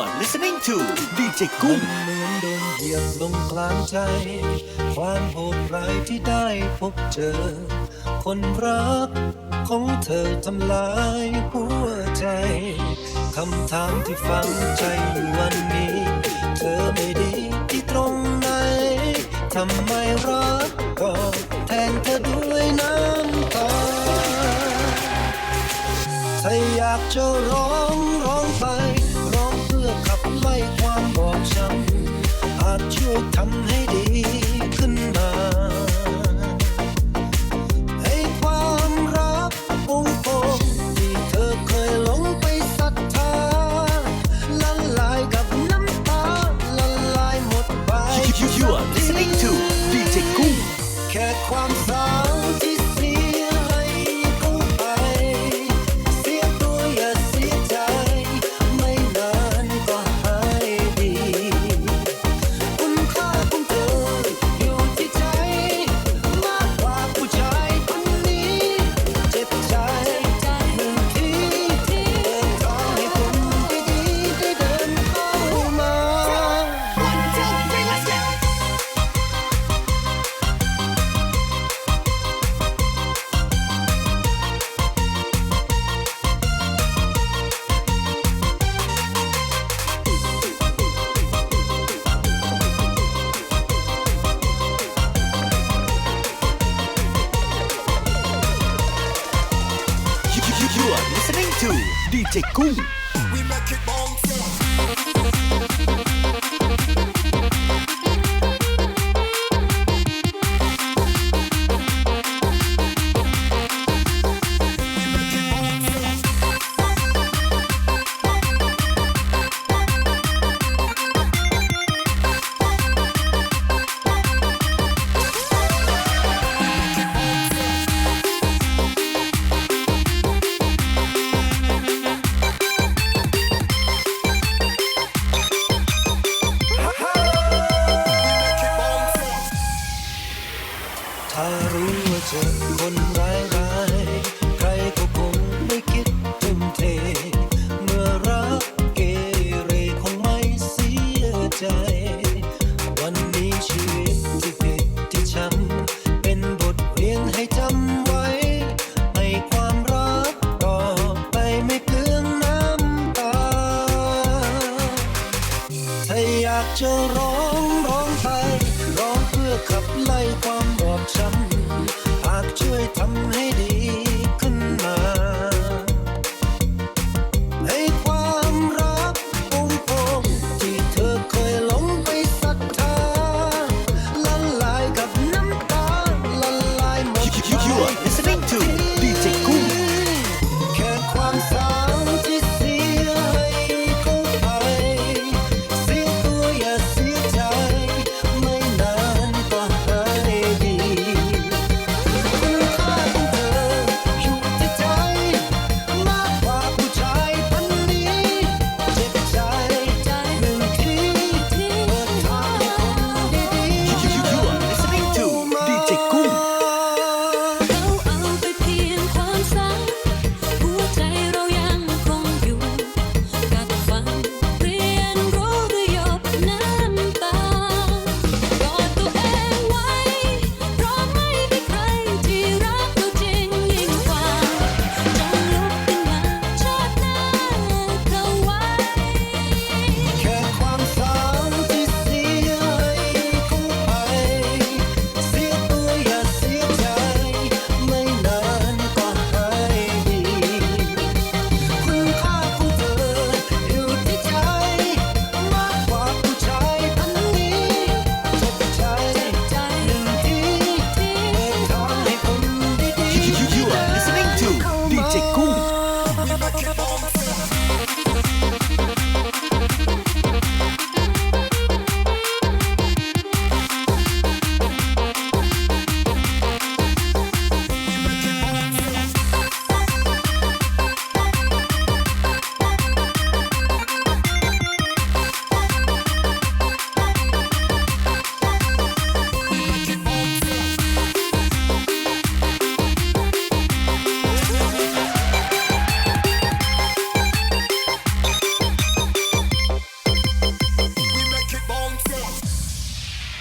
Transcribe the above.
are listening to DJ กุ้ง เหมือนโดนเหยียบลงกลางใจ ความโหดร้ายที่ได้พบเจอ คนรักของเธอทำลายหัวใจคำถามที่ฝังใจอยู่วันนี้ เธอไม่ดีที่ตรงไหนทำไมรักก็แทนเธอด้วยน้ำตาถ้าอยากจะร้องร้องไปำอาจช่วยทำให้ดี You're listening to DJ Kung. We make it haru wajah You're listening to